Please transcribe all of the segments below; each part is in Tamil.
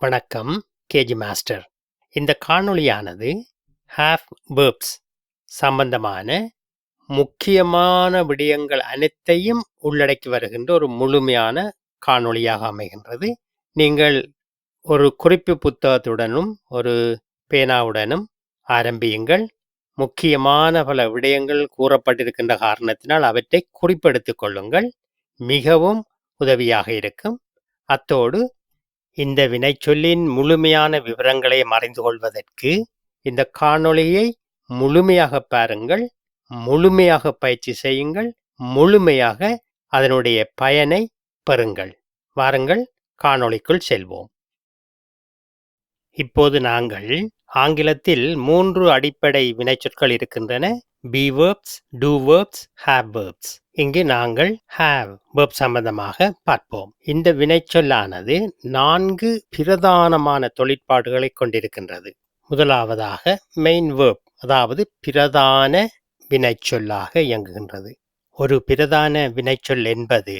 வணக்கம் கேஜி மாஸ்டர். இந்த காணொளியானது ஹாஃப் வேர்ப்ஸ் சம்பந்தமான முக்கியமான விடயங்கள் அனைத்தையும் உள்ளடக்கி வருகின்ற ஒரு முழுமையான காணொளியாக அமைகின்றது. நீங்கள் ஒரு குறிப்பு புத்தகத்துடனும் ஒரு பேனாவுடனும் ஆரம்பியுங்கள். முக்கியமான பல விடயங்கள் கூறப்பட்டிருக்கின்ற காரணத்தினால் அவற்றை குறிப்பெடுத்து கொள்ளுங்கள். மிகவும் உதவியாக இருக்கும். அத்தோடு இந்த வினைச்சொல்லின் முழுமையான விவரங்களை மறைந்து கொள்வதற்கு இந்த காணொளியை முழுமையாக பாருங்கள் முழுமையாக பயிற்சி செய்யுங்கள் முழுமையாக அதனுடைய பயனை பெறுங்கள். வாருங்கள் காணொளிக்குள் செல்வோம். இப்போது நாங்கள் ஆங்கிலத்தில் மூன்று அடிப்படை வினைச்சொற்கள் இருக்கின்றன. Be verbs do verbs have verbs இங்கு நாங்கள் ஹேவ் வேர்ப் சம்பந்தமாக பார்ப்போம். இந்த வினைச்சொல்லானது நான்கு பிரதானமான தொழிற்பாடுகளை கொண்டிருக்கின்றது. முதலாவதாக மெயின் வேர்ப் அதாவது பிரதான வினைச்சொல்லாக இயங்குகின்றது. ஒரு பிரதான வினைச்சொல் என்பது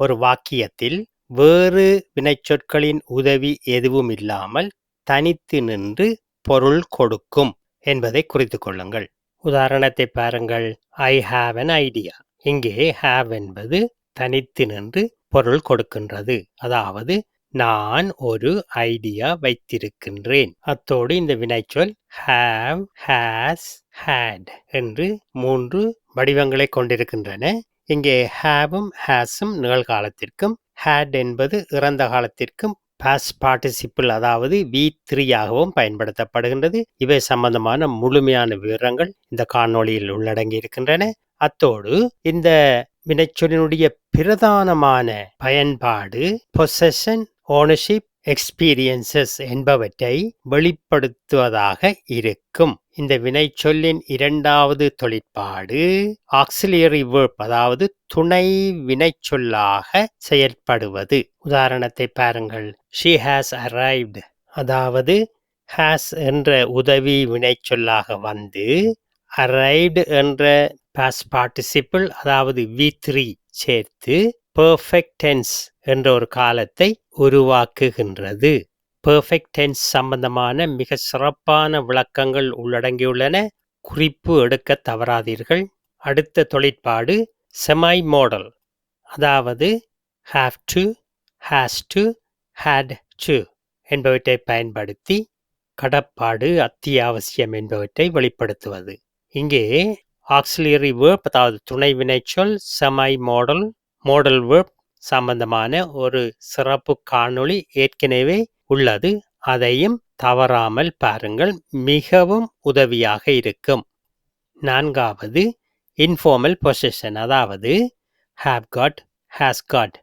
ஒரு வாக்கியத்தில் வேறு வினைச்சொற்களின் உதவி எதுவும் இல்லாமல் தனித்து நின்று பொருள் கொடுக்கும் என்பதை குறித்து கொள்ளுங்கள். உதாரணத்தை பாருங்கள். ஐ ஹாவ் அன் ஐடியா இங்கே ஹாவ் என்பது தனித்து நின்று பொருள் கொடுக்கின்றது. அதாவது நான் ஒரு ஐடியா வைத்திருக்கின்றேன். அத்தோடு இந்த வினைச்சொல் ஹாவ் ஹேஸ் ஹேட் என்று மூன்று வடிவங்களை கொண்டிருக்கின்றன. இங்கே ஹாவும் ஹேஸும் நிகழ்காலத்திற்கும் ஹேட் என்பது இறந்த காலத்திற்கும் பாஸ் பார்ட்டிசிபிள் அதாவது வி த்ரீயாகவும் பயன்படுத்தப்படுகின்றது. இவை சம்பந்தமான முழுமையான விவரங்கள் இந்த காணொளியில் உள்ளடங்கி இருக்கின்றன. அத்தோடு இந்த வினைச்சொலினுடைய பிரதானமான பயன்பாடு பொசஷன் ஓனர்ஷிப் எக்ஸ்பீரியன்சஸ் என்பவற்றை வெளிப்படுத்துவதாக இருக்கும். இந்த வினைச்சொல்லின் இரண்டாவது தொழிற்பாடு ஆக்சிலியரி வேர்ப் அதாவது துணை வினைச்சொல்லாக செயற்படுவது. உதாரணத்தை பாருங்கள். ஷி ஹாஸ் அரைவ்டு அதாவது ஹாஸ் என்ற உதவி வினைச்சொல்லாக வந்து அரைவ்டு என்ற பாஸ் பார்ட்டிசிபிள் அதாவது வி த்ரீ சேர்த்து பெர்ஃபெக்ட் டென்ஸ் என்ற ஒரு காலத்தை உருவாக்குகின்றது. பெர்ஃபெக்ட் டென்ஸ் சம்பந்தமான மிக சிறப்பான விளக்கங்கள் உள்ளடங்கியுள்ளன. குறிப்பு எடுக்க தவறாதீர்கள். அடுத்த தொழிற்பாடு செமாய் மாடல் அதாவது have to has to had to என்பவற்றை பயன்படுத்தி கடப்பாடு அத்தியாவசியம் என்பவற்றை வெளிப்படுத்துவது. இங்கே ஆக்சிலியரி வேர்ப் அதாவது துணை வினைச்சொல் செமாய் மாடல் மாடல் வேர்ப் சம்பந்தமான ஒரு சிறப்பு காணொளி ஏற்கனவே உள்ளது. அதையும் தவறாமல் பாருங்கள். மிகவும் உதவியாக இருக்கும். நான்காவது இன்ஃபார்மல் பொசிஷன் அதாவது ஹாவ் காட் ஹேஸ் காட்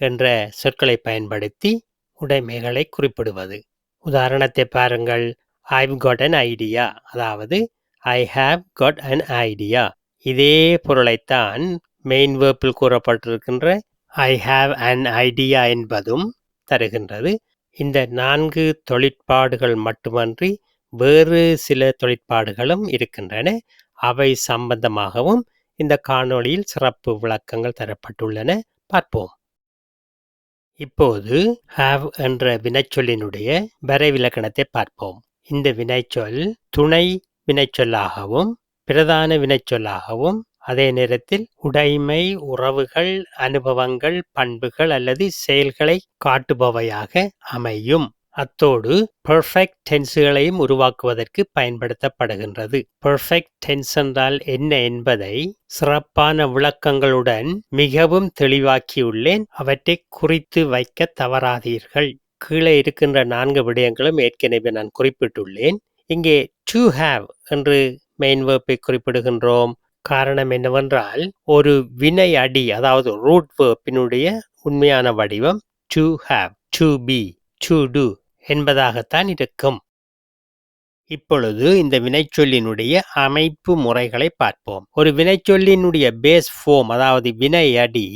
என்ற சொற்களை பயன்படுத்தி உடைமைகளை குறிப்பிடுவது. உதாரணத்தை பாருங்கள். ஐவ் காட் அன் ஐடியா அதாவது I have got an idea இதே பொருளைத்தான் மெயின் வேர்ப்பில் கூறப்பட்டிருக்கின்ற ஐ ஹாவ் அன் ஐடியா என்பதும் தருகின்றது. இந்த நான்கு தொழிற்பாடுகள் மட்டுமன்றி வேறு சில தொழிற்பாடுகளும் இருக்கின்றன. அவை சம்பந்தமாகவும் இந்த காணொளியில் சிறப்பு விளக்கங்கள் தரப்பட்டுள்ளன. பார்ப்போம். இப்போது ஹாவ் என்ற வினைச்சொல்லினுடைய வரைவிலக்கணத்தை பார்ப்போம். இந்த வினைச்சொல் துணை வினைச்சொல்லாகவும் பிரதான வினைச்சொல்லாகவும் அதே நேரத்தில் உடைமை உறவுகள் அனுபவங்கள் பண்புகள் அல்லது செயல்களை காட்டுபவையாக அமையும். அத்தோடு பெர்ஃபெக்ட் டென்ஸுகளையும் உருவாக்குவதற்கு பயன்படுத்தப்படுகின்றது. பெர்ஃபெக்ட் டென்ஸ் என்றால் என்ன என்பதை சிறப்பான விளக்கங்களுடன் மிகவும் தெளிவாக்கியுள்ளேன். அவற்றை குறித்து வைக்க தவறாதீர்கள். கீழே இருக்கின்ற நான்கு விடயங்களும் ஏற்கனவே நான் குறிப்பிட்டுள்ளேன். இங்கே டு ஹாவ் என்று மெயின் வேர்ப்பை குறிப்பிடுகின்றோம். காரணம் என்னவென்றால் ஒரு வினை அடி அதாவது ரூட் வேர்ப்பினுடைய உண்மையான வடிவம் to have to be to do என்பதாகத்தான் இருக்கும். இப்பொழுது இந்த வினைச்சொல்லினுடைய அமைப்பு முறைகளை பார்ப்போம். ஒரு வினைச்சொல்லினுடைய பேஸ் ஃபோம் அதாவது வினை அடி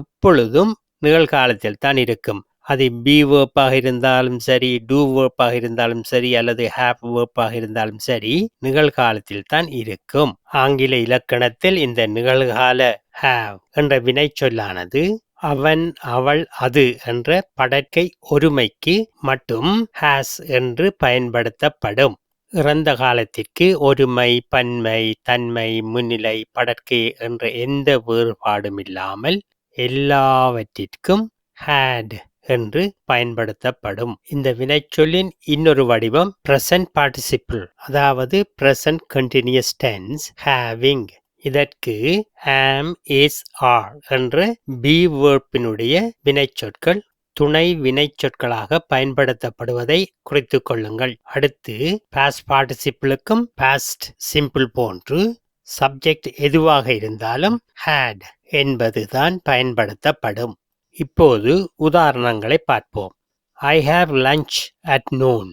எப்பொழுதும் நிகழ்காலத்தில் தான் இருக்கும். அது பி வேர்ப்பாக இருந்தாலும் சரி டூ வேர்ப்பாக இருந்தாலும் சரி அல்லது ஹேப் வேர்ப்பாக இருந்தாலும் சரி நிகழ்காலத்தில் தான் இருக்கும். ஆங்கில இலக்கணத்தில் இந்த நிகழ்கால ஹேவ் என்ற வினைச்சொல்லானது அவன் அவள் அது என்ற படற்கை ஒருமைக்கு மட்டும் ஹாஸ் என்று பயன்படுத்தப்படும். இறந்த காலத்திற்கு ஒருமை பன்மை தன்மை முன்னிலை படற்கை என்ற எந்த வேறுபாடும் இல்லாமல் எல்லாவற்றிற்கும் ஹேட் என்று பயன்படுத்தப்படும். இந்த வினைச்சொல்லின் இன்னொரு வடிவம் பிரசன்ட் பார்ட்டிசிபிள் அதாவது பிரசன்ட் கண்டினியூஸ் டென்ஸ் ஹேவிங் இதற்கு ஆம் இஸ் ஆர் என்ற பி வேர்ப்பினுடைய வினைச்சொற்கள் துணை வினைச்சொற்களாக பயன்படுத்தப்படுவதை குறித்து கொள்ளுங்கள். அடுத்து past பார்ட்டிசிபிளுக்கும் பாஸ்ட் சிம்பிள் போன்று சப்ஜெக்ட் எதுவாக இருந்தாலும் ஹேட் என்பதுதான் பயன்படுத்தப்படும். இப்போது உதாரணங்களை பார்ப்போம். I have lunch at noon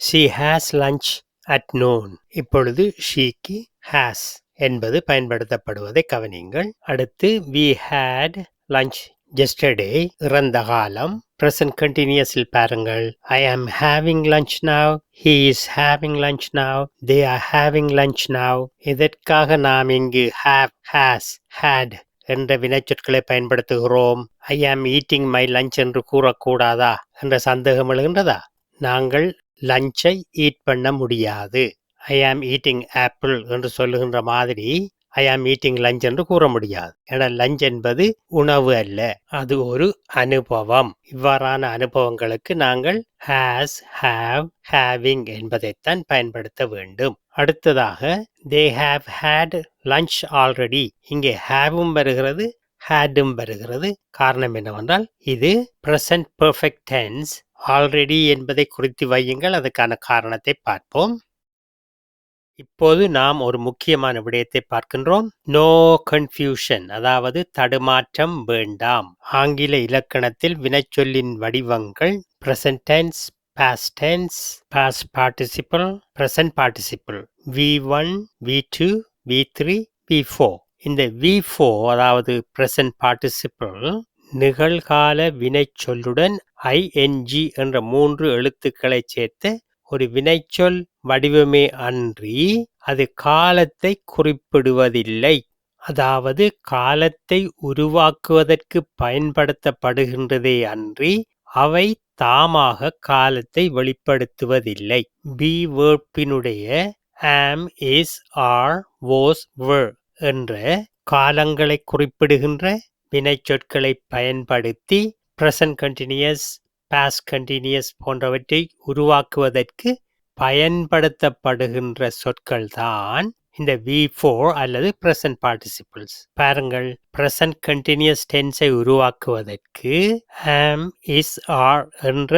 she has lunch at noon இப்பொழுது ஷீக்கு ஹேஸ் என்பது பயன்படுத்தப்படுவதை கவனியுங்கள். அடுத்து வி ஹேட் லஞ்ச் ஜெஸ்டர்டே இறந்த காலம். பிரசன்ட் கண்டினியூஸில் பாருங்கள். I am having lunch now he is having lunch now they are having lunch now இதற்காக நாம் இங்கு ஹேவ் ஹேஸ் ஹேட் என்ற வினைச்சொற்களை பயன்படுத்துகிறோம். ஐ ஆம் ஈட்டிங் மை லஞ்ச் என்று கூறக்கூடாதா? என்ற சந்தேகம் எழுகின்றதா? நாங்கள் லஞ்சை ஈட் பண்ண முடியாது. ஐ ஆம் ஈட்டிங் ஆப்பிள் என்று சொல்லுகின்ற மாதிரி ஐ ஆம் ஈட்டிங் லஞ்ச் என்று கூற முடியாது. ஏன்னா லஞ்ச் என்பது உணவு அல்ல. அது ஒரு அனுபவம். இவ்வாறான அனுபவங்களுக்கு நாங்கள் ஹேஸ் ஹாவ் ஹேவிங் என்பதைத்தான் பயன்படுத்த வேண்டும். அடுத்ததாக they have had lunch already இங்கே ஹேவும் வருகிறது ஹேடும் வருகிறது. காரணம் என்னவென்றால் இது பிரசன்ட் பெர்ஃபெக்ட் டென்ஸ் ஆல்ரெடி என்பதை குறித்து வையுங்கள். அதுக்கான காரணத்தை பார்ப்போம். இப்போது நாம் ஒரு முக்கியமான விடயத்தை பார்க்கின்றோம். நோ கன்ஃபியூஷன் அதாவது தடுமாற்றம் வேண்டாம். ஆங்கில இலக்கணத்தில் வினைச்சொல்லின் வடிவங்கள் present tense past tense past participle present participle v1 v2 v3 v4 இந்த v4 அதாவது present participle நிகழ்கால வினைச்சொல்லுடன் ஐஎன்ஜி என்ற மூன்று எழுத்துக்களை சேர்த்து ஒரு வினைச்சொல் வடிவமே அன்றி அது காலத்தை குறிப்பிடுவதில்லை. அதாவது காலத்தை உருவாக்குவதற்கு பயன்படுத்தப்படுகின்றதே அன்றி அவை தாமாக காலத்தை வெளிப்படுத்துவதில்லை. பி வேர்ப்பினுடைய ஆம் இஸ் ஆர் was வர் என்ற காலங்களை குறிப்பிடுகின்ற வினைச்சொற்களை பயன்படுத்தி பிரசன்ட் கண்டினியூஸ் பாஸ் கண்டினியஸ் போன்றவற்றை உருவாக்குவதற்கு பயன்படுத்தப்படுகின்ற சொற்கள் தான் இந்த V4 அல்லது present பார்ட்டிசிபிள்ஸ் பாருங்கள் present கண்டினியூஸ் டென்ஸை உருவாக்குவதற்கு ஆம் இஸ் ஆர் என்ற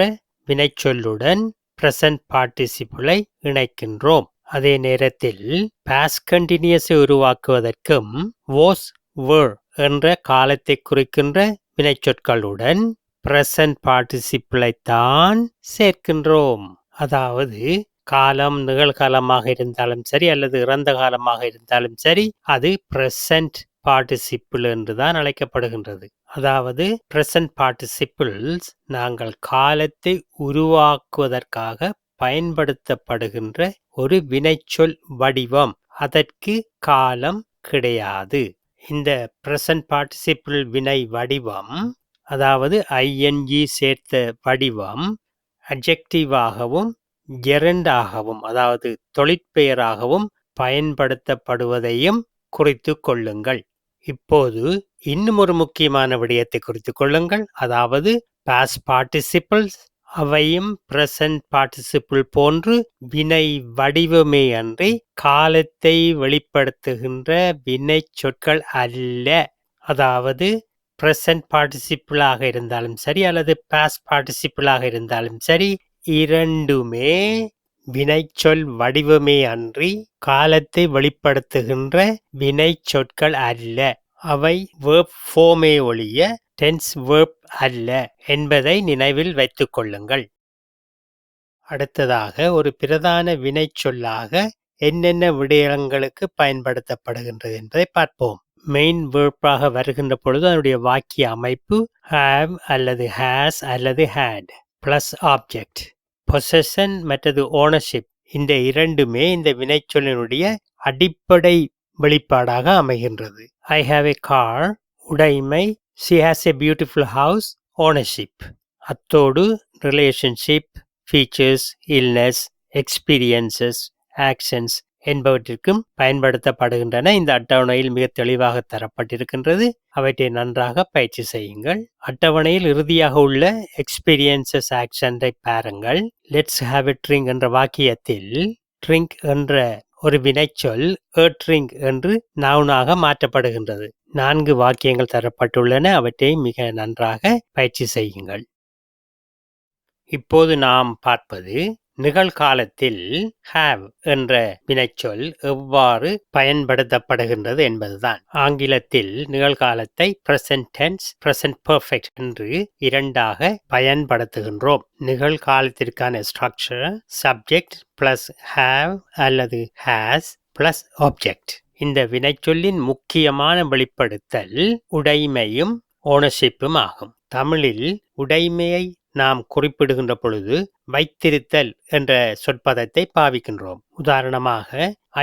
வினைச்சொல்லுடன் present பார்ட்டிசிபிளை இணைக்கின்றோம். அதே நேரத்தில் பாஸ் கண்டினியூஸை உருவாக்குவதற்கும் was were என்ற காலத்தை குறிக்கின்ற வினைச்சொற்களுடன் பிரசன்ட் participle-ஐ தான் சேர்க்கின்றோம். அதாவது காலம் நிகழ்காலமாக இருந்தாலும் சரி அல்லது இறந்த காலமாக இருந்தாலும் சரி அது present என்று என்றுதான் அழைக்கப்படுகின்றது. அதாவது பிரசன்ட் participles நாங்கள் காலத்தை உருவாக்குவதற்காக பயன்படுத்தப்படுகின்ற ஒரு வினைச்சொல் வடிவம். அதற்கு காலம் கிடையாது. இந்த பிரசன்ட் participle வினை வடிவம் அதாவது ஐஎன்ஜி சேர்த்த வடிவம் அட்ஜெக்டிவாகவும் ஜெரண்டாகவும் அதாவது தொழிற்பெயராகவும் பயன்படுத்தப்படுவதையும் குறித்து கொள்ளுங்கள். இப்போது இன்னும் ஒரு முக்கியமான விடயத்தை குறித்து கொள்ளுங்கள். அதாவது பாஸ் பார்ட்டிசிபிள்ஸ் அவையும் பிரசன்ட் பார்ட்டிசிபிள் போன்று வினை வடிவமே அன்றி காலத்தை வெளிப்படுத்துகின்ற வினை சொற்கள் அல்ல. அதாவது ப்ரெசன்ட் பார்ட்டிசிபிளாக இருந்தாலும் சரி அல்லது பாஸ் பார்ட்டிசிபிளாக இருந்தாலும் சரி இரண்டுமே வினைச்சொல் வடிவமே அன்றி காலத்தை வெளிப்படுத்துகின்ற வினை சொற்கள் அல்ல. அவை வேர்ப் ஃபோமே ஒழிய டென்ஸ் வேர்ப் அல்ல என்பதை நினைவில் வைத்துக் கொள்ளுங்கள். அடுத்ததாக ஒரு பிரதான வினைச்சொல்லாக என்னென்ன விடயங்களுக்கு பயன்படுத்தப்படுகின்றது என்பதை பார்ப்போம். மெயின் வேர்ப்பாக வருகின்ற பொழுது அதனுடைய வாக்கிய அமைப்பு ஹாவ் அல்லது ஹேஸ் அல்லது ஹேட் பிளஸ் ஆப்ஜெக்ட் பொசஷன் மற்றது ஓனர்ஷிப் இந்த இரண்டுமே இந்த வினைச்சொல்லினுடைய அடிப்படை வெளிப்பாடாக அமைகின்றது. ஐ ஹாவ் ஏ கார் உடைமை she has a beautiful house ownership அத்தோடு relationship features illness experiences actions என்பவற்றிற்கும் பயன்படுத்தப்படுகின்றன. இந்த அட்டவணையில் மிக தெளிவாக தரப்பட்டிருக்கின்றது. அவற்றை நன்றாக பயிற்சி செய்யுங்கள். அட்டவணையில் இறுதியாக உள்ள எக்ஸ்பீரியன்சஸ் ஆக்ஷனை பாருங்கள். லெட்ஸ் ஹாவ் இட் ட்ரிங்க் என்ற வாக்கியத்தில் ட்ரிங்க் என்ற ஒரு வினைச்சொல் ஏட்ரிங் என்று நவுனாக மாற்றப்படுகின்றது. நான்கு வாக்கியங்கள் தரப்பட்டுள்ளன. அவற்றை மிக நன்றாக பயிற்சி செய்யுங்கள். இப்போது நாம் பார்ப்பது நிகழ்காலத்தில் ஹாவ் என்ற வினைச்சொல் எவ்வாறு பயன்படுத்தப்படுகின்றது என்பதுதான். ஆங்கிலத்தில் நிகழ்காலத்தை பிரசன்ட் டென்ஸ் பிரசன்ட் பெர்ஃபெக்ட் என்று இரண்டாக பயன்படுத்துகின்றோம். நிகழ்காலத்திற்கான ஸ்ட்ரக்சர் சப்ஜெக்ட் பிளஸ் ஹாவ் அல்லது ஹேஸ் பிளஸ் ஆப்ஜெக்ட் இந்த வினைச்சொல்லின் முக்கியமான வெளிப்படுத்தல் உடைமையும் ஓனர்ஷிப்பும் ஆகும். தமிழில் உடைமையை நாம் குறிப்பிடுகின்ற பொழுது வைத்திருத்தல் என்ற சொற்பதத்தை பாவிக்கின்றோம். உதாரணமாக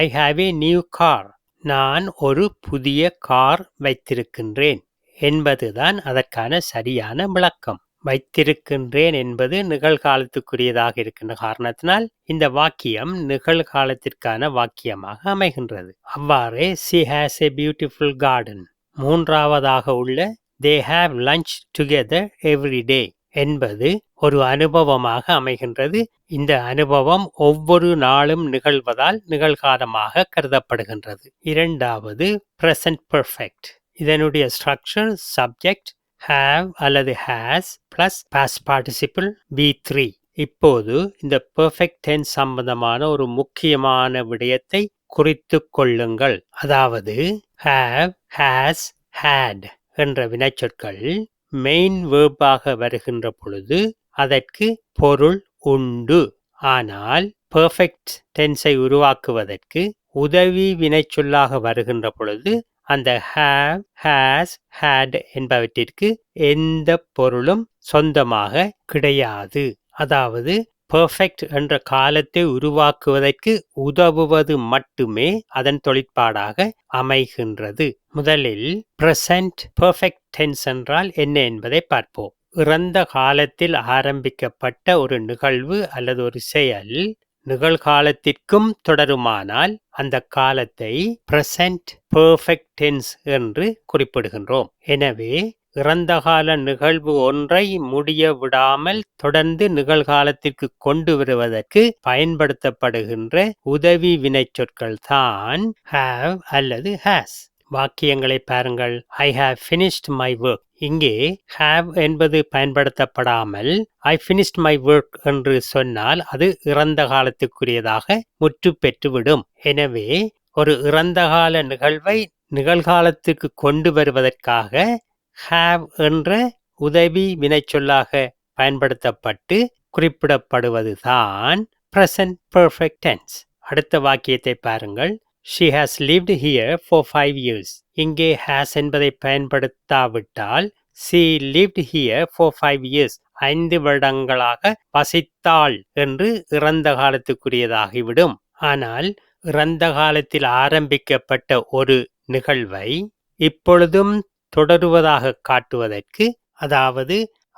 I have a new car நான் ஒரு புதிய கார் வைத்திருக்கின்றேன் என்பதுதான் அதற்கான சரியான விளக்கம். வைத்திருக்கின்றேன் என்பது நிகழ்காலத்துக்குரியதாக இருக்கின்ற காரணத்தினால் இந்த வாக்கியம் நிகழ்காலத்திற்கான வாக்கியமாக அமைகின்றது. அவ்வாறே she has a beautiful garden மூன்றாவதாக உள்ள they have lunch together every day என்பது ஒரு அனுபவமாக அமைகின்றது. இந்த அனுபவம் ஒவ்வொரு நாளும் நிகழ்வதால் நிகழ்காலமாக கருதப்படுகின்றது. இரண்டாவது பிரசன்ட் பெர்ஃபெக்ட் இதனுடைய ஸ்ட்ரக்சர் சப்ஜெக்ட் ஹாவ் அல்லது has plus past participle V three இப்போது இந்த பெர்ஃபெக்ட் டென்ஸ் சம்பந்தமான ஒரு முக்கியமான விடயத்தை குறித்து கொள்ளுங்கள். அதாவது ஹாவ் ஹேஸ் ஹேட் என்ற வினைச்சொற்கள் மெயின் வேர்பாக வருகின்ற பொழுது அதற்கு பொருள் உண்டு. ஆனால் பெர்ஃபெக்ட் டென்ஸை உருவாக்குவதற்கு உதவி வினைச்சொல்லாக வருகின்ற பொழுது அந்த ஹாவ் ஹேஸ் ஹேட் என்பவற்றிற்கு எந்த பொருளும் சொந்தமாக கிடையாது. அதாவது பெர்ஃபெக்ட் என்ற காலத்தை உருவாக்குவதற்கு உதவுவது மட்டுமே அதன் தொழிற்பாடாக அமைகின்றது. முதலில் பிரசன்ட் பெர்ஃபெக்ட் டென்ஸ் என்றால் என்ன என்பதை பார்ப்போம். இறந்த காலத்தில் ஆரம்பிக்கப்பட்ட ஒரு நிகழ்வு அல்லது ஒரு செயல் நிகழ்காலத்திற்கும் தொடருமானால் அந்த காலத்தை பிரசன்ட் பெர்ஃபெக்ட் டென்ஸ் என்று குறிப்பிடுகின்றோம். எனவே இறந்தகால நிகழ்வு ஒன்றை முடிய விடாமல் தொடர்ந்து நிகழ்காலத்திற்கு கொண்டு வருவதற்கு பயன்படுத்தப்படுகின்ற உதவி வினைச்சொற்கள் தான் ஹாவ் அல்லது ஹேஸ் வாக்கியங்களை பாருங்கள். I have finished my work இங்கே ஹாவ் என்பது பயன்படுத்தப்படாமல் ஐ ஃபினிஷ்ட் மை ஒர்க் என்று சொன்னால் அது இறந்த காலத்துக்குரியதாக முற்று பெற்றுவிடும் எனவே ஒரு இறந்த கால நிகழ்வை நிகழ்காலத்துக்கு கொண்டு வருவதற்காக ஹாவ் என்ற உதவி வினைச்சொல்லாக பயன்படுத்தப்பட்டு குறிப்பிடப்படுவதுதான் பிரசன்ட் பெர்ஃபெக்ட் டென்ஸ் அடுத்த வாக்கியத்தை பாருங்கள். She has lived here for five years இங்கே ஹேஸ் என்பதை பயன்படுத்தாவிட்டால் she lived here for five years ஐந்து வருடங்களாக வசித்தாள் என்று இறந்த காலத்துக்குரியதாகிவிடும். ஆனால் இறந்த காலத்தில் ஆரம்பிக்கப்பட்ட ஒரு நிகழ்வை இப்பொழுதும் தொடருவதாக காட்டுவதற்கு அதாவது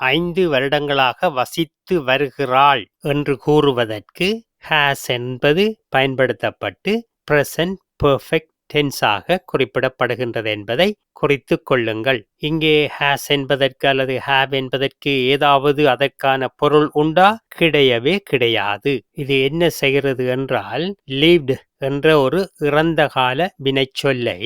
ஐந்து வருடங்களாக வசித்து வருகிறாள் என்று கூறுவதற்கு ஹேஸ் என்பது பயன்படுத்தப்பட்டு பிரசன்ட் பெர்ஃபெக்ட் டென்ஸாக குறிப்பிடப்படுகின்றது என்பதை குறித்து கொள்ளுங்கள். இங்கே ஹேஸ் என்பதற்கு அல்லது ஹேவ் என்பதற்கு ஏதாவது அதற்கான பொருள் உண்டா? கிடையவே கிடையாது. இது என்ன செய்கிறது என்றால் லீவ்டு என்ற ஒரு இறந்த கால வினைச்சொல்லை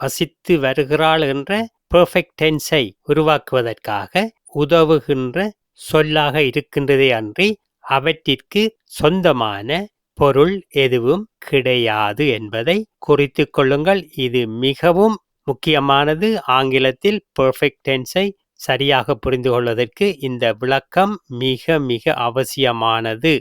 வசித்து வருகிறாள் என்ற பெர்ஃபெக்ட் டென்ஸை உருவாக்குவதற்காக உதவுகின்ற சொல்லாக இருக்கின்றதே அன்றி அவற்றிற்கு சொந்தமான பொருள் எதுவும் கிடையாது என்பதை குறித்து கொள்ளுங்கள். இது மிகவும் முக்கியமானது. ஆங்கிலத்தில் பெர்ஃபெக்ட் டென்ஸை சரியாக புரிந்து கொள்வதற்கு இந்த விளக்கம் மிக மிக அவசியமானது.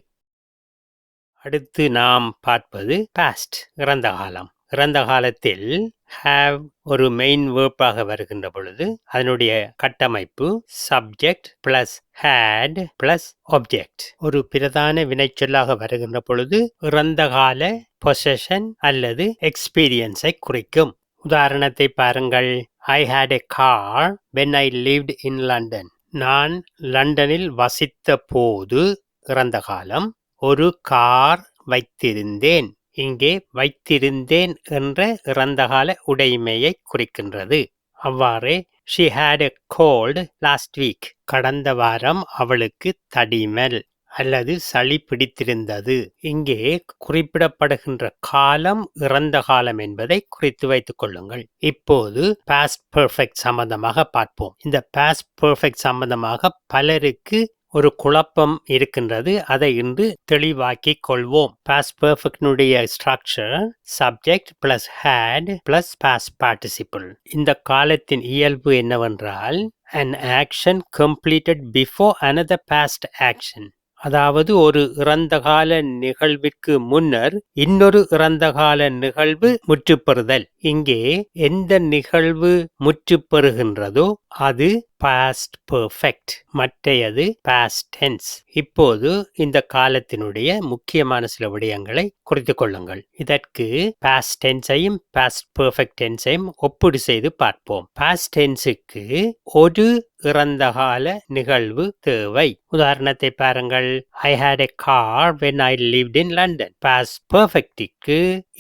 அடுத்து நாம் பார்ப்பது பாஸ்ட் இறந்த காலம். இறந்த காலத்தில் ஹாவ் ஒரு மெயின் வேர்ப்பாக வருகின்ற பொழுது அதனுடைய கட்டமைப்பு subject plus had plus object ஒரு பிரதான வினைச்சொல்லாக வருகின்ற பொழுது இறந்த கால பொசஷன் அல்லது எக்ஸ்பீரியன்ஸை குறிக்கும். உதாரணத்தை பாருங்கள். I had a car when I lived in London நான் லண்டனில் வசித்த போது இறந்த காலம் ஒரு கார் வைத்திருந்தேன். இங்கே வைத்திருந்தேன் என்ற இறந்தகால உடைமையை குறிக்கின்றது. அவ்வாறே she had a cold last week கடந்த வாரம் அவளுக்கு தடிமல் அல்லது சளி பிடித்திருந்தது. இங்கே குறிப்பிடப்படுகின்ற காலம் இறந்த காலம் என்பதை குறித்து வைத்துக் கொள்ளுங்கள். இப்போது பாஸ்ட் பெர்ஃபெக்ட் சம்பந்தமாக பார்ப்போம். இந்த பாஸ்ட் பெர்ஃபெக்ட் சம்பந்தமாக பலருக்கு ஒரு குழப்பம் இருக்கின்றது. அதை இன்று தெளிவாக்கி கொள்வோம். Past பெர்ஃபெக்டினுடைய structure subject plus had plus past participle இந்த காலத்தின் இயல்பு என்னவென்றால் an action completed before another past action அதாவது ஒரு இறந்த கால நிகழ்விற்கு முன்னர் இன்னொரு இறந்த கால நிகழ்வு முற்றுப்பெறுதல். இங்கே எந்த நிகழ்வு முற்றுப்பெறுகின்றதோ அது பாஸ்ட் பெர்ஃபெக்ட் மற்றையது பாஸ்ட் டென்ஸ் இப்போது இந்த காலத்தினுடைய முக்கியமான சில விடயங்களை குறித்து கொள்ளுங்கள். இதற்கு பாஸ்ட் டென்ஸையும் பாஸ்ட் பெர்ஃபெக்ட் டென்ஸையும் ஒப்பீடு செய்து பார்ப்போம். பாஸ்ட் டென்ஸுக்கு ஒரு இறந்த கால நிகழ்வு தேவை. உதாரணத்தை பாருங்கள். I had a car when I lived in London past பெர்ஃபெக்டிற்கு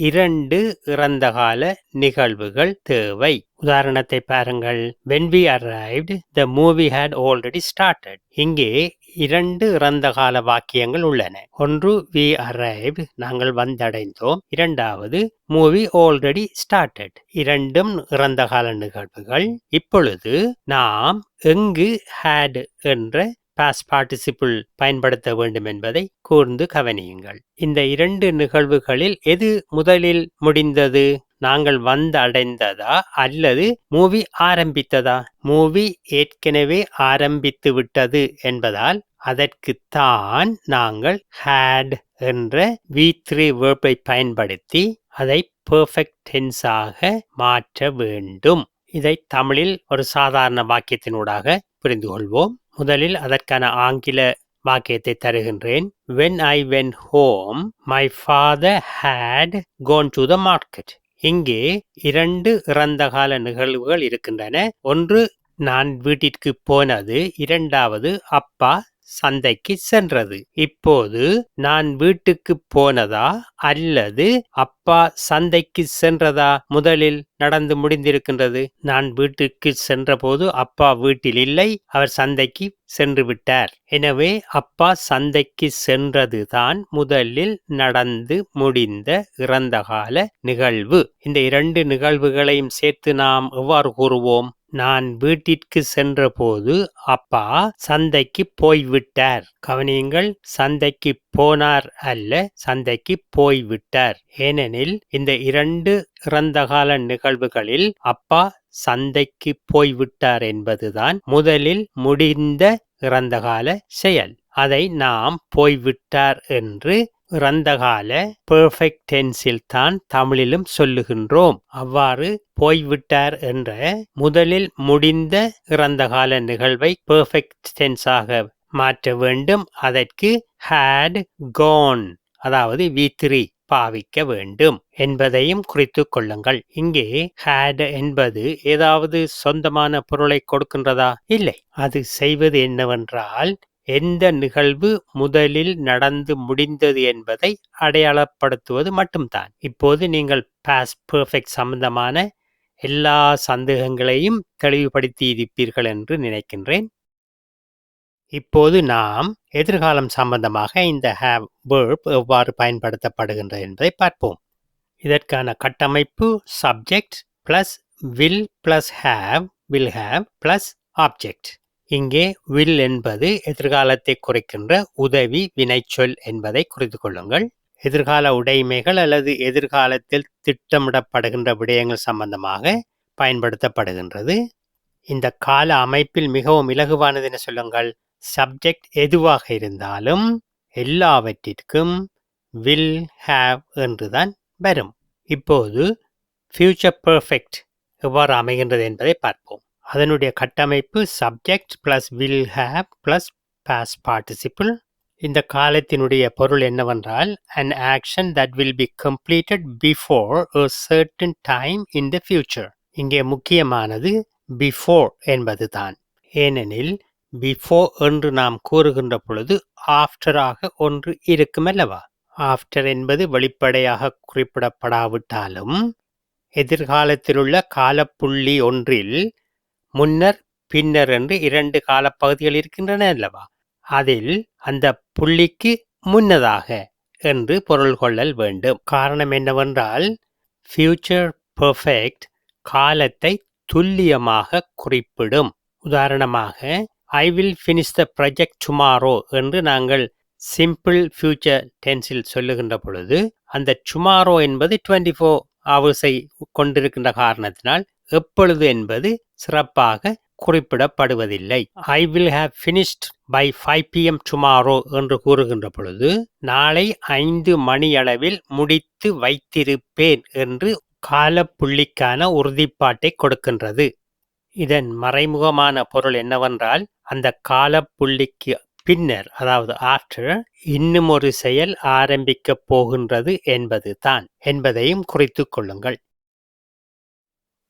இரண்டு இறந்த கால நிகழ்வுகள் தேவை. உதாரணத்தை பாருங்கள். When we arrived the movie had already started இங்கே இரண்டு இறந்த கால வாக்கியங்கள் உள்ளன. ஒன்று வி arrived நாங்கள் வந்தடைந்தோம். இரண்டாவது மூவி ஆல்ரெடி ஸ்டார்டட் இரண்டும் இறந்த கால நிகழ்வுகள். இப்பொழுது நாம் எங்கு ஹேட் என்ற பாஸ் பார்ட்டிசிபிள் பயன்படுத்த வேண்டும் என்பதை கூர்ந்து கவனியுங்கள். இந்த இரண்டு நிகழ்வுகளில் எது முதலில் முடிந்தது? நாங்கள் வந்து அடைந்ததா அல்லது மூவி ஆரம்பித்ததா? மூவி ஏற்கனவே ஆரம்பித்து விட்டது என்பதால் அதற்குத்தான் நாங்கள் ஹேட் என்ற வி த்ரீ வேர்பை பயன்படுத்தி அதை பெர்ஃபெக்ட் டென்ஸாக மாற்ற வேண்டும். இதை தமிழில் ஒரு சாதாரண வாக்கியத்தினூடாக புரிந்து கொள்வோம் முதலில் அதற்கான ஆங்கில வாக்கியத்தை தருகின்றேன். When I went home my father had gone to the market இங்கே இரண்டு இறந்த கால நிகழ்வுகள் இருக்கின்றன. ஒன்று நான் வீட்டிற்கு போனது. இரண்டாவது அப்பா சந்தைக்கு சென்றது. இப்போது நான் வீட்டுக்கு போனதா அல்லது அப்பா சந்தைக்கு சென்றதா முதலில் நடந்து முடிந்திருக்கின்றது? நான் வீட்டுக்கு சென்றபோது அப்பா வீட்டில் இல்லை அவர் சந்தைக்கு சென்று விட்டார். எனவே அப்பா சந்தைக்கு சென்றதுதான் முதலில் நடந்து முடிந்த இறந்த கால நிகழ்வு. இந்த இரண்டு நிகழ்வுகளையும் சேர்த்து நாம் எவ்வாறு கூறுவோம்? நான் வீட்டிற்கு சென்றபோது அப்பா சந்தைக்கு போய்விட்டார். கவனியுங்கள் சந்தைக்கு போனார் அல்ல சந்தைக்கு போய்விட்டார். ஏனெனில் இந்த இரண்டு இறந்த கால நிகழ்வுகளில் அப்பா சந்தைக்கு போய்விட்டார் என்பதுதான் முதலில் முடிந்த இறந்த கால செயல். அதை நாம் போய்விட்டார் என்று இறந்தகால பெர்ஃபெக்ட் டென்ஸில் தான் தமிழிலும் சொல்லுகின்றோம். அவ்வாறு போய்விட்டார் என்ற முதலில் முடிந்த இறந்தகால நிகழ்வை பெர்ஃபெக்ட் டென்ஸாக மாற்ற வேண்டும். அதற்கு ஹேட் கோன் அதாவது வி த்ரீ பாவிக்க வேண்டும் என்பதையும் குறித்து கொள்ளுங்கள். இங்கே ஹேட் என்பது ஏதாவது சொந்தமான பொருளை கொடுக்கின்றதா? இல்லை. அது செய்வது என்னவென்றால் எந்த நிகழ்வு முதலில் நடந்து முடிந்தது என்பதை அடையாளப்படுத்துவது மட்டும்தான். இப்போது நீங்கள் பாஸ் பெர்ஃபெக்ட் சம்பந்தமான எல்லா சந்தேகங்களையும் தெளிவுபடுத்தி இருப்பீர்கள் என்று நினைக்கின்றேன். இப்போது நாம் எதிர்காலம் சம்பந்தமாக இந்த ஹேவ் வேர்ப் எவ்வாறு பயன்படுத்தப்படுகின்றது என்பதை பார்ப்போம். இதற்கான கட்டமைப்பு subject plus will plus have will have plus object இங்கே வில் என்பது எதிர்காலத்தை குறிக்கின்ற உதவி வினைச்சொல் என்பதை குறித்து கொள்ளுங்கள். எதிர்கால உடைமைகள் அல்லது எதிர்காலத்தில் திட்டமிடப்படுகின்ற விடயங்கள் சம்பந்தமாக பயன்படுத்தப்படுகின்றது. இந்த கால அமைப்பில் மிகவும் இலகுவானது என சொல்லுங்கள். சப்ஜெக்ட் எதுவாக இருந்தாலும் எல்லாவற்றிற்கும் வில் ஹேவ் என்றுதான் வரும். இப்போது ஃபியூச்சர் பெர்ஃபெக்ட் எவ்வாறு அமைகின்றது என்பதை பார்ப்போம். அதனுடைய கட்டமைப்பு subject plus will have plus past participle இந்த காலத்தினுடைய பொருள் என்னவென்றால் an action that will be completed before a certain time in the future இங்கே முக்கியமானது பிஃபோர் என்பதுதான். ஏனெனில் பிஃபோர் என்று நாம் கூறுகின்ற பொழுது ஆஃப்டராக ஒன்று இருக்குமல்லவா ஆஃப்டர் என்பது வெளிப்படையாக குறிப்பிடப்படாவிட்டாலும் எதிர்காலத்திலுள்ள காலப்புள்ளி ஒன்றில் முன்னர் பின்னர் என்று இரண்டு காலப்பகுதிகள் இருக்கின்றன அல்லவா? அதில் அந்த புள்ளிக்கு முன்னதாக என்று பொருள் கொள்ளல் வேண்டும். காரணம் என்னவென்றால் ஃபியூச்சர் பெர்ஃபெக்ட் காலத்தை துல்லியமாக குறிப்பிடும். உதாரணமாக I will finish the project tomorrow என்று நாங்கள் சிம்பிள் ஃபியூச்சர் டென்ஸில் சொல்லுகின்ற பொழுது அந்த டுமாரோ என்பது டுவெண்ட்டி ஃபோர் ஹவர்ஸை கொண்டிருக்கின்ற காரணத்தினால் எப்பொழுது என்பது சிறப்பாக குறிப்பிடப்படுவதில்லை. I will have finished by five PM tomorrow என்று கூறுகின்ற பொழுது நாளை ஐந்து மணியளவில் முடித்து வைத்திருப்பேன் என்று காலப்புள்ளிக்கான உறுதிப்பாட்டை கொடுக்கின்றது. இதன் மறைமுகமான பொருள் என்னவென்றால் அந்த காலப்புள்ளிக்கு பின்னர் அதாவது ஆஃப்டர் இன்னும் ஒரு செயல் ஆரம்பிக்கப் போகின்றது என்பது தான் என்பதையும் குறித்து கொள்ளுங்கள்.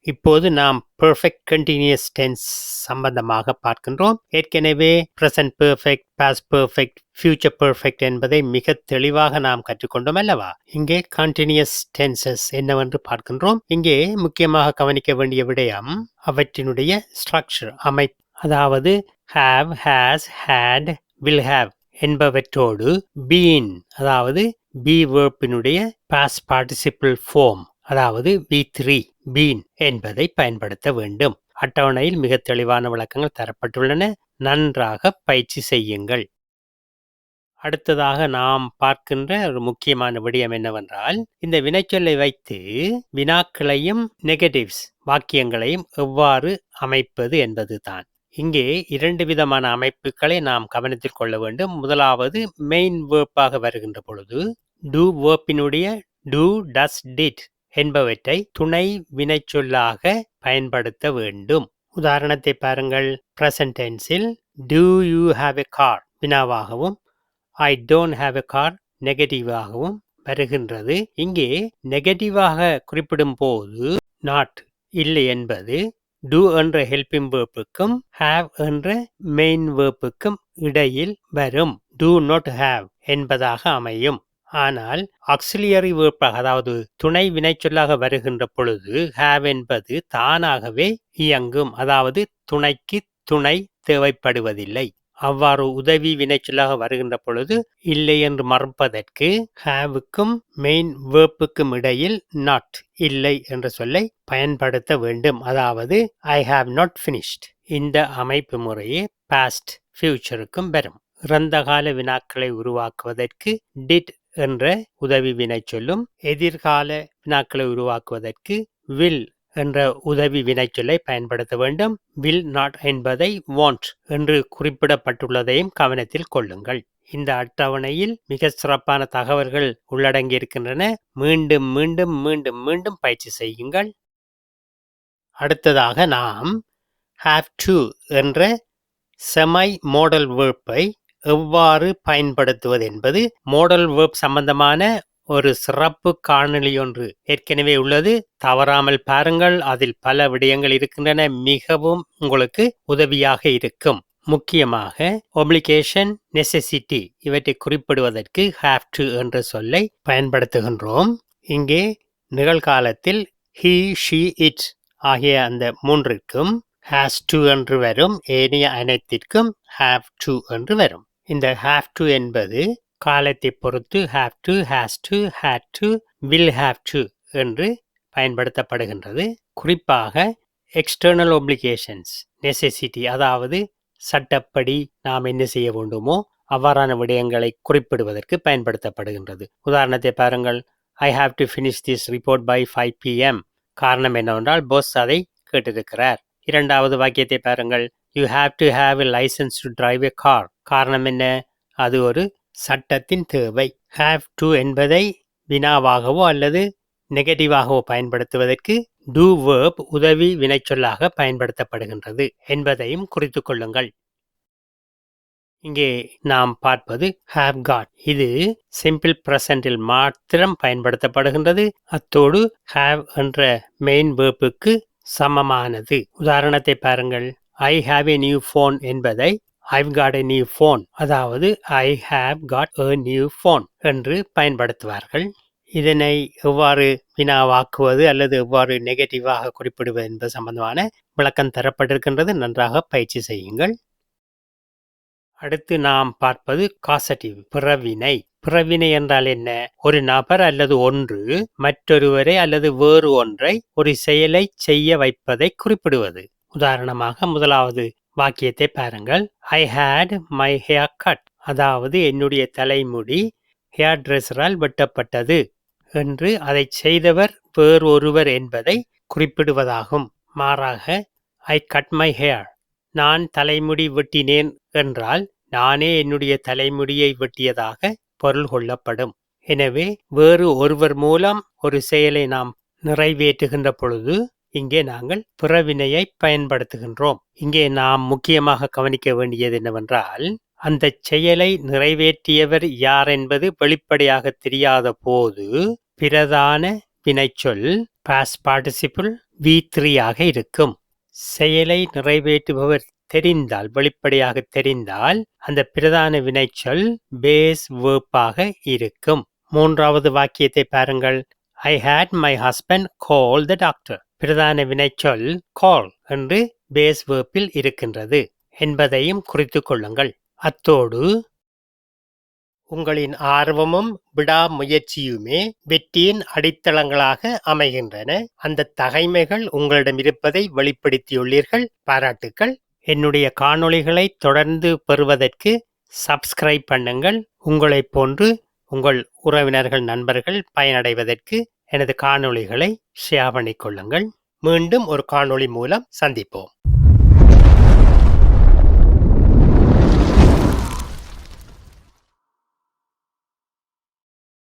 இப்போது நாம் பெர்ஃபெக்ட் கண்டினியூஸ் டென்ஸ் சம்பந்தமாக பார்க்கின்றோம். ஏற்கனவே present perfect past perfect future perfect என்பதை மிக தெளிவாக நாம் கற்றுக்கொண்டோம் அல்லவா? இங்கே கண்டினியூஸ் டென்சஸ் என்னவென்று பார்க்கின்றோம். இங்கே முக்கியமாக கவனிக்க வேண்டிய விடயம் அவற்றினுடைய ஸ்ட்ரக்சர் அமைப்பு. அதாவது have has had will have என்பவற்றோடு been அதாவது பி வேர்ப்பினுடைய பாஸ் பார்ட்டிசிபிள் ஃபார்ம் அதாவது வி த்ரீ பீன் என்பதை பயன்படுத்த வேண்டும். அட்டவணையில் மிக தெளிவான விளக்கங்கள் தரப்பட்டுள்ளன. நன்றாக பயிற்சி செய்யுங்கள். அடுத்ததாக நாம் பார்க்கின்ற ஒரு முக்கியமான விடயம் என்னவென்றால் இந்த வினைச்சொல்லை வைத்து வினாக்களையும் நெகட்டிவ்ஸ் வாக்கியங்களையும் எவ்வாறு அமைப்பது என்பதுதான். இங்கே இரண்டு விதமான அமைப்புகளை நாம் கவனத்தில் கொள்ள வேண்டும். முதலாவது மெயின் வேர்ப்பாக வருகின்ற பொழுது டூ வேர்ப்பினுடைய டூ டஸ் டிட் என்பவற்றை துணை வினைச்சொல்லாக பயன்படுத்த வேண்டும். உதாரணத்தை பாருங்கள். Present டென்ஸில் do you have a car வினாவாகவும் I don't have a car நெகட்டிவாகவும் வருகின்றது. இங்கே நெகட்டிவாக குறிப்பிடும் போது நாட் இல்லை என்பது டூ என்ற ஹெல்பிங் வேர்ப்புக்கும் ஹாவ் என்ற மெயின் வேர்ப்புக்கும் இடையில் வரும். டூ நாட் ஹாவ் என்பதாக அமையும். ஆனால் ஆக்சிலியரி வேர்பாக அதாவது துணை வினைச்சொல்லாக வருகின்ற பொழுது ஹாவ் என்பது தானாகவே இயங்கும் அதாவது துணைக்கு துணை தேவைப்படுவதில்லை. அவ்வாறு உதவி வினைச்சொல்லாக வருகின்ற பொழுது இல்லை என்று மறுப்பதற்கு ஹாவுக்கும் மெயின் வேர்ப்புக்கும் இடையில் நாட் இல்லை என்ற சொல்லை பயன்படுத்த வேண்டும். அதாவது ஐ ஹாவ் நாட் ஃபினிஷ்ட் இந்த அமைப்பு முறையே பாஸ்ட் ஃபியூச்சருக்கும் வரும். இறந்த கால வினாக்களை உருவாக்குவதற்கு டிட் என்ற உதவி வினைச்சொல்லும் எதிர்கால வினாக்களை உருவாக்குவதற்கு வில் என்ற உதவி வினைச்சொல்லை பயன்படுத்த வேண்டும். வில் நாட் என்பதை வாண்ட் என்று குறிப்பிடப்பட்டுள்ளதையும் கவனத்தில் கொள்ளுங்கள். இந்த அட்டவணையில் மிக சிறப்பான தகவல்கள் உள்ளடங்கியிருக்கின்றன. மீண்டும் மீண்டும் மீண்டும் மீண்டும் பயிற்சி செய்யுங்கள். அடுத்ததாக நாம் ஹாவ் டு என்ற செமை மாடல் வேர்ப்பை எவ்வாறு பயன்படுத்துவது என்பது மோடல் வேர்ப் சம்பந்தமான ஒரு சிறப்பு காணொளி ஒன்று ஏற்கனவே உள்ளது. தவறாமல் பாருங்கள் அதில் பல விடயங்கள் இருக்கின்றன மிகவும் உங்களுக்கு உதவியாக இருக்கும். முக்கியமாக ஒப்ளிகேஷன் நெசசிட்டி இவற்றை குறிப்பிடுவதற்கு ஹாவ் டு என்ற சொல்லை பயன்படுத்துகின்றோம். இங்கே நிகழ்காலத்தில் ஹீ ஷீ இட் ஆகிய அந்த மூன்றிற்கும் ஹேஸ் டு என்று வரும் ஏனைய அனைத்திற்கும் ஹாவ் டு என்று வரும். இந்த ஹாவ் டு என்பது காலத்தை பொறுத்து have to has to had to will have to என்று பயன்படுத்தப்படுகின்றது. குறிப்பாக எக்ஸ்டர்னல் ஒப்ளிகேஷன்ஸ் நெசசிட்டி அதாவது சட்டப்படி நாம் என்ன செய்ய வேண்டுமோ அவ்வாறான விடயங்களை குறிப்பிடுவதற்கு பயன்படுத்தப்படுகின்றது. உதாரணத்தை பாருங்கள் I have to finish this report by five PM காரணம் என்னவென்றால் போஸ் அதை கேட்டிருக்கிறார். இரண்டாவது வாக்கியத்தை பாருங்கள் you have to have a licence to drive a car காரணம் என்ன? அது ஒரு சட்டத்தின் தேவை. ஹாவ் டு என்பதை வினாவாகவோ அல்லது நெகட்டிவாகவோ பயன்படுத்துவதற்கு டூ வேர்ப் உதவி வினைச்சொல்லாக பயன்படுத்தப்படுகின்றது என்பதையும் குறித்து கொள்ளுங்கள். இங்கே நாம் பார்ப்பது ஹாவ் காட் இது சிம்பிள் பிரசன்டில் மாத்திரம் பயன்படுத்தப்படுகின்றது. அத்தோடு ஹாவ் என்ற மெயின் வேர்ப்புக்கு சமமானது. உதாரணத்தை பாருங்கள். I have a new phone என்பதை I've got a new phone அதாவது I have got a new phone என்று பயன்படுத்துவார்கள். இதனை எவ்வாறு வினாவாக்குவது அல்லது எவ்வாறு நெகட்டிவாக குறிப்பிடுவது என்பது சம்பந்தமான விளக்கம் தரப்பட்டிருக்கின்றது. நன்றாக பயிற்சி செய்யுங்கள். அடுத்து நாம் பார்ப்பது காசட்டிவ் பிறவினை. பிறவினை என்றால் என்ன? ஒரு நபர் அல்லது ஒன்று மற்றொருவரை அல்லது வேறு ஒன்றை ஒரு செயலை செய்ய வைப்பதை குறிப்பிடுவது. உதாரணமாக முதலாவது வாக்கியத்தை பாருங்கள். I had my hair cut அதாவது என்னுடைய தலைமுடி ஹேர் ட்ரெஸ்ஸரால் வெட்டப்பட்டது என்று அதை செய்தவர் வேறொருவர் என்பதை குறிப்பிடுவதாகும். மாறாக ஐ கட் மை ஹேர் நான் தலைமுடி வெட்டினேன் என்றால் நானே என்னுடைய தலைமுடியை வெட்டியதாக பொருள் கொள்ளப்படும். எனவே வேறு ஒருவர் மூலம் ஒரு செயலை நாம் நிறைவேற்றுகின்ற பொழுது இங்கே நாங்கள் பிறவினையை பயன்படுத்துகின்றோம். இங்கே நாம் முக்கியமாக கவனிக்க வேண்டியது என்னவென்றால் அந்த செயலை நிறைவேற்றியவர் யார் என்பது வெளிப்படையாக தெரியாத போது பிரதான வினைச்சொல் பாஸ் பார்ட்டிசிபிள் வி ஆக இருக்கும். செயலை நிறைவேற்றுபவர் தெரிந்தால் வெளிப்படையாக தெரிந்தால் அந்த பிரதான வினைச்சொல் பேஸ் வேர்ப்பாக இருக்கும். மூன்றாவது வாக்கியத்தை பாருங்கள். I had my husband call the doctor பிரதான வினைச்சொல் கால் என்று பேஸ் வேர்ப்பில் இருக்கின்றது. என்பதையும் குறித்து கொள்ளுங்கள். அத்தோடு உங்களின் ஆர்வமும் விடாமுயற்சியுமே வெற்றியின் அடித்தளங்களாக அமைகின்றன. அந்த தகைமைகள் உங்களிடம் இருப்பதை வெளிப்படுத்தியுள்ளீர்கள். பாராட்டுக்கள். என்னுடைய காணொளிகளை தொடர்ந்து பெறுவதற்கு சப்ஸ்கிரைப் பண்ணுங்கள். உங்களைப் போன்று உங்கள் உறவினர்கள் நண்பர்கள் பயனடைவதற்கு எனது காணொளிகளை ஷேர் பண்ணிக்கொள்ளுங்கள். மீண்டும் ஒரு காணொளி மூலம் சந்திப்போம்.